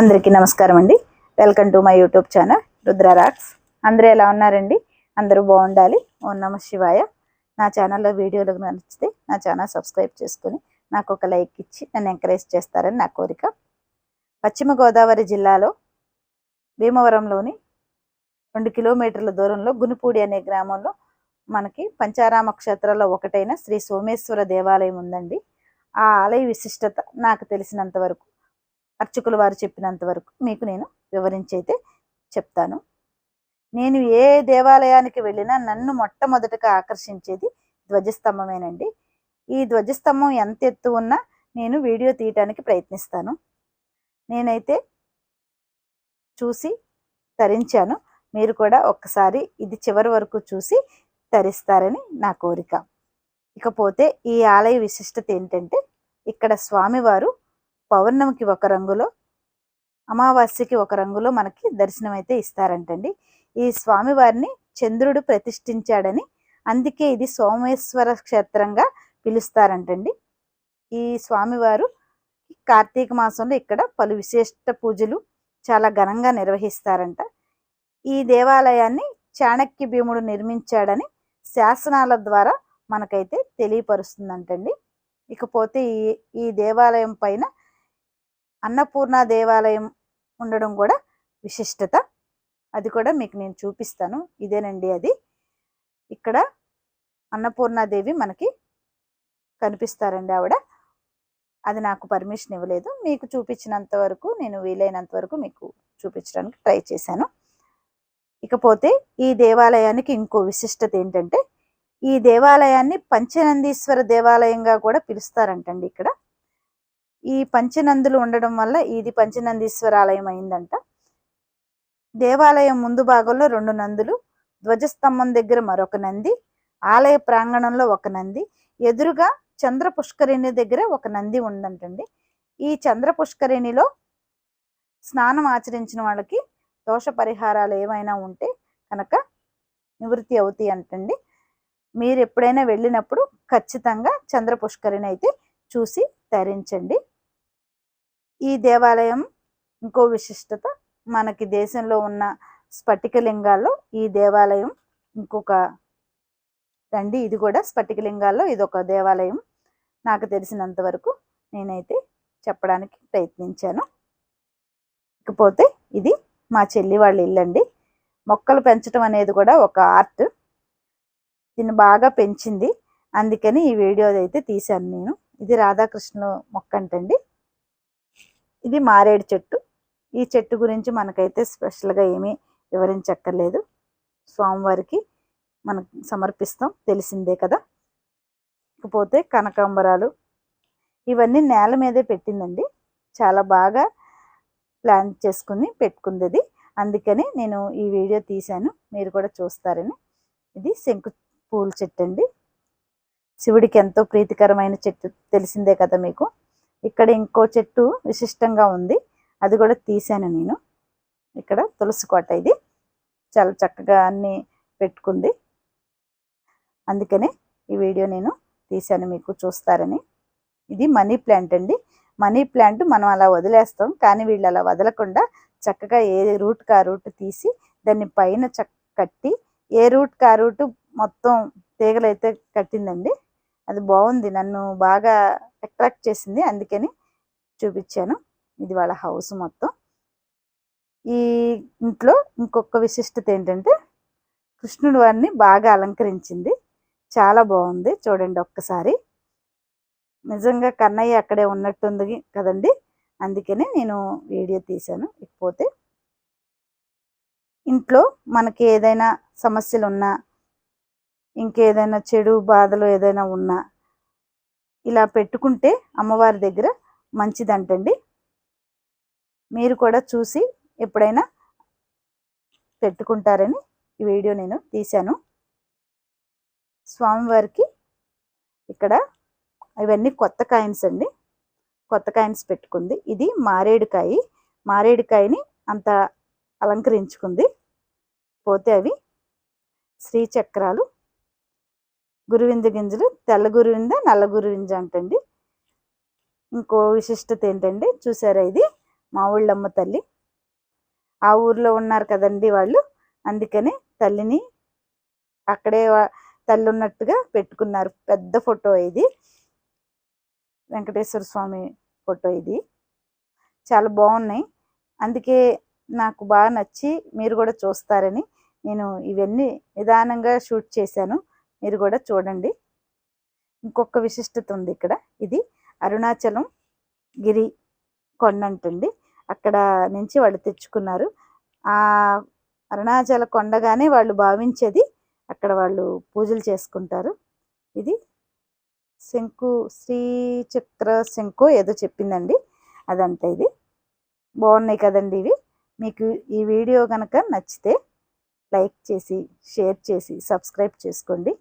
అందరికీ నమస్కారం అండి. Welcome to my YouTube channel రుద్రారాక్స్ అందరూ ఎలా ఉన్నారండి? అందరూ బాగుండాలి. ఓం నమ శివాయ. నా ఛానల్లో వీడియోలు నచ్చితే నా ఛానల్ సబ్స్క్రైబ్ చేసుకుని నాకు ఒక లైక్ ఇచ్చి నన్ను ఎంకరేజ్ చేస్తారని నా కోరిక. పశ్చిమ గోదావరి జిల్లాలో భీమవరంలోని రెండు కిలోమీటర్ల దూరంలో గునిపూడి అనే గ్రామంలో మనకి పంచారామ క్షేత్రాల్లో ఒకటైన శ్రీ సోమేశ్వర దేవాలయం ఉందండి. ఆ ఆలయ విశిష్టత నాకు తెలిసినంత వరకు అర్చకులు వారు చెప్పినంత వరకు మీకు నేను వివరించి అయితే చెప్తాను. నేను ఏ దేవాలయానికి వెళ్ళినా నన్ను మొట్టమొదటగా ఆకర్షించేది ధ్వజస్తంభమేనండి. ఈ ధ్వజస్తంభం ఎంత ఎత్తు ఉన్నా నేను వీడియో తీయటానికి ప్రయత్నిస్తాను. నేనైతే చూసి తరించాను. మీరు కూడా ఒక్కసారి ఇది చివరి వరకు చూసి తరిస్తారని నా కోరిక. ఇకపోతే ఈ ఆలయ విశిష్టత ఏంటంటే ఇక్కడ స్వామివారు పౌర్ణమికి ఒక రంగులో అమావాస్యకి ఒక రంగులో మనకి దర్శనం అయితే ఇస్తారంటండి. ఈ స్వామివారిని చంద్రుడు ప్రతిష్ఠించాడని అందుకే ఇది సోమేశ్వర క్షేత్రంగా పిలుస్తారంటండి. ఈ స్వామివారు కార్తీక మాసంలో ఇక్కడ పలు విశిష్ట పూజలు చాలా ఘనంగా నిర్వహిస్తారంట. ఈ దేవాలయాన్ని చాణక్య భీముడు నిర్మించాడని శాసనాల ద్వారా మనకైతే తెలియపరుస్తుందంటండి. ఇకపోతే ఈ ఈ దేవాలయం పైన అన్నపూర్ణ దేవాలయం ఉండడం కూడా విశిష్టత. అది కూడా మీకు నేను చూపిస్తాను. ఇదేనండి అది. ఇక్కడ అన్నపూర్ణాదేవి మనకి కనిపిస్తారండి ఆవిడ. అది నాకు పర్మిషన్ ఇవ్వలేదు. మీకు చూపించినంత వరకు నేను వీలైనంత వరకు మీకు చూపించడానికి ట్రై చేశాను. ఇకపోతే ఈ దేవాలయానికి ఇంకో విశిష్టత ఏంటంటే ఈ దేవాలయాన్ని పంచనందీశ్వర దేవాలయంగా కూడా పిలుస్తారంటండి ఇక్కడ. ఈ పంచనందులు ఉండడం వల్ల ఇది పంచనందీశ్వర ఆలయం అయిందంట దేవాలయం ముందు భాగంలో రెండు నందులు ధ్వజస్తంభం దగ్గర మరొక నంది ఆలయ ప్రాంగణంలో ఒక నంది ఎదురుగా చంద్ర పుష్కరిణి దగ్గర ఒక నంది ఉందంటండి. ఈ చంద్ర పుష్కరిణిలో స్నానం ఆచరించిన వాళ్ళకి దోష పరిహారాలు ఏమైనా ఉంటే కనుక నివృత్తి అవుతాయి అంటండి. మీరు ఎప్పుడైనా వెళ్ళినప్పుడు ఖచ్చితంగా చంద్ర పుష్కరిణి అయితే చూసి తరించండి. ఈ దేవాలయం ఇంకో విశిష్టత మనకి దేశంలో ఉన్న స్ఫటికలింగాల్లో ఈ దేవాలయం ఇంకొక రండి ఇది కూడా స్ఫటికలింగాల్లో ఇది ఒక దేవాలయం. నాకు తెలిసినంత వరకు నేనైతే చెప్పడానికి ప్రయత్నించాను. ఇకపోతే ఇది మా చెల్లి వాళ్ళ ఇల్లండి. మొక్కలు పెంచడం అనేది కూడా ఒక ఆర్ట్. దీన్ని బాగా పెంచింది. అందుకని ఈ వీడియో అయితే తీశాను నేను. ఇది రాధాకృష్ణ మొక్క అంటండి ఇది మారేడు చెట్టు. ఈ చెట్టు గురించి మనకైతే స్పెషల్గా ఏమీ వివరించక్కర్లేదు. స్వామివారికి మనం సమర్పిస్తాం తెలిసిందే కదా. ఇకపోతే కనకాంబరాలు ఇవన్నీ నేల మీదే పెట్టిందండి. చాలా బాగా ప్లాన్ చేసుకుని పెట్టుకుంది అది అందుకని నేను ఈ వీడియో తీశాను. మీరు కూడా చూస్తారని. ఇది శంకు పూల చెట్టు అండి శివుడికి ఎంతో ప్రీతికరమైన చెట్టు తెలిసిందే కదా మీకు. ఇక్కడ ఇంకో చెట్టు విశిష్టంగా ఉంది. అది కూడా తీశాను నేను. ఇక్కడ తులసి కోట ఇది. చాలా చక్కగా అన్ని పెట్టుకుంది. అందుకనే ఈ వీడియో నేను తీశాను మీకు చూస్తారని. ఇది మనీ ప్లాంట్ అండి. మనీ ప్లాంట్ మనం అలా వదిలేస్తాం కానీ వీళ్ళు అలా వదలకుండా చక్కగా ఏ రూట్కి ఆ రూట్ తీసి దాన్ని పైన చక్క కట్టి ఏ రూట్ కా రూట్ మొత్తం తీగలైతే కట్టిందండి. అది బాగుంది. నన్ను బాగా అట్రాక్ట్ చేసింది. అందుకని చూపించాను. ఇది వాళ్ళ హౌస్ మొత్తం. ఈ ఇంట్లో ఇంకొక విశిష్టత ఏంటంటే కృష్ణుడు వారిని బాగా అలంకరించింది. చాలా బాగుంది. చూడండి ఒక్కసారి. నిజంగా కన్నయ్య అక్కడే ఉన్నట్టుంది కదండి. అందుకనే నేను వీడియో తీశాను. ఇకపోతే ఇంట్లో మనకి ఏదైనా సమస్యలు ఉన్నా ఇంకేదైనా చెడు బాధలు ఏదైనా ఉన్నా ఇలా పెట్టుకుంటే అమ్మవారి దగ్గర మంచిదంటండి. మీరు కూడా చూసి ఎప్పుడైనా పెట్టుకుంటారని ఈ వీడియో నేను తీశాను. స్వామివారికి ఇక్కడ ఇవన్నీ కొత్త కాయిన్స్ అండి. కొత్త కాయిన్స్ పెట్టుకుంది. ఇది మారేడుకాయ. మారేడుకాయని అంత అలంకరించుకుంది. పోతే అవి శ్రీచక్రాలు గురువింద గింజలు తెల్ల గురువింద నల్ల గురువింజ అంటండి. ఇంకో విశిష్టత ఏంటంటే చూసారా ఇది? మా ఊళ్ళమ్మ తల్లి. ఆ ఊర్లో ఉన్నారు కదండి వాళ్ళు. అందుకని తల్లిని అక్కడే తల్లి ఉన్నట్టుగా పెట్టుకున్నారు. పెద్ద ఫోటో ఇది. వెంకటేశ్వర స్వామి ఫోటో ఇది. చాలా బాగున్నాయి. అందుకే నాకు బాగా నచ్చి మీరు కూడా చూస్తారని నేను ఇవన్నీ నిదానంగా షూట్ చేశాను. మీరు కూడా చూడండి. ఇంకొక విశిష్టత ఉంది ఇక్కడ. ఇది అరుణాచలం గిరి కొండ అంటండి అక్కడ నుంచి వాళ్ళు తెచ్చుకున్నారు. ఆ అరుణాచల కొండగానే వాళ్ళు భావించేది అక్కడ వాళ్ళు పూజలు చేసుకుంటారు. ఇది శంకు శ్రీచక్ర శంకు ఏదో చెప్పిందండి. అదంతా ఇది. బాగున్నాయి కదండి ఇవి. మీకు ఈ వీడియో కనుక నచ్చితే లైక్ చేసి షేర్ చేసి సబ్స్క్రైబ్ చేసుకోండి.